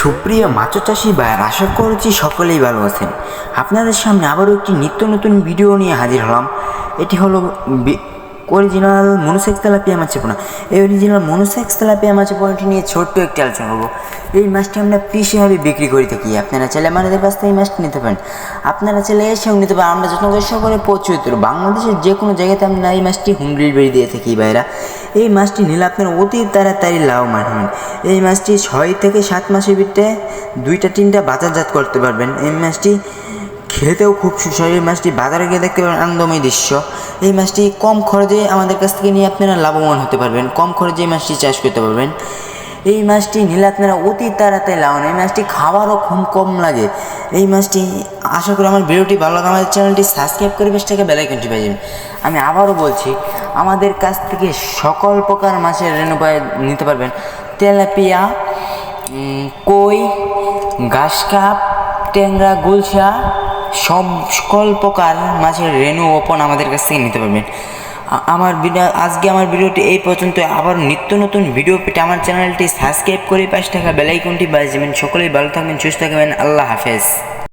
সুপ্রিয় মাছ চাষি ভাইয়ের, আশা করছি সকলেই ভালো আছেন। আপনাদের সামনে আবারও একটি নিত্য নতুন ভিডিও নিয়ে হাজির হলাম। এটি হলো অরিজিনাল মনোসেক্স তেলাপিয়া মাছের পোনা। এই অরিজিনাল মনোসেক্স তেলাপিয়া মাছের পোনাটি নিয়ে ছোট্ট একটি আলোচনা করব। এই মাছটি আমরা পিসেভাবে বিক্রি করে থাকি। আপনারা চাইলে আমাদের কাছ থেকে এই মাছটি নিতে পারেন। আপনারা চাইলে এসেও নিতে পারেন। আমরা যত্ন করে সকলে পারব। বাংলাদেশের যে কোনো জায়গাতে আমরা এই মাছটি হোম ডেলিভারি দিয়ে থাকি ভাইরা এই মাছটি নিলে আপনারা অতি তাড়াতাড়ি লাভবান হন। এই মাছটি ছয় থেকে সাত মাসের ভিতরে দুইটা তিনটা বাজারজাত করতে পারবেন। এই মাছটি খেতেও খুব সুস্বাদু। এই মাছটি বাজারে গিয়ে দেখতে পাবেন আনন্দময় দৃশ্য। এই মাছটি কম খরচে আমাদের কাছ থেকে নিয়ে আপনারা লাভবান হতে পারবেন। কম খরচে এই মাছটি চাষ করতে পারবেন। এই মাছটি নিলে আপনারা অতি তাড়াতাড়ি লাভবান। এই মাছটি খাবারও খুব কম লাগে। এই মাছটি আশা করি আমার ভিডিওটি ভালো লাগে। আমাদের চ্যানেলটি সাবস্ক্রাইব করে বেশ থেকে বেলাইকনটি যাবেন আমি আবারও বলছি আমাদের কাছ থেকে সকল প্রকার মাছের রেণু পায়ে নিতে পারবেন। তেলাপিয়া কই ঘাস কাপ ট্যাংরা, গুলশা, সব সকল প্রকার মাছের রেণু ওপন আমাদের কাছ থেকে নিতে পারবেন। আমার ভিডিও, আজকে আমার ভিডিওটি এই পর্যন্ত। আবার নিত্য নতুন ভিডিও পেতে আমার চ্যানেলটি সাবস্ক্রাইব করে পাঁচ টাকা বেলাইকনটি বাজিয়ে দেবেন। সকলেই ভালো থাকবেন, সুস্থ থাকবেন। আল্লাহ হাফেজ।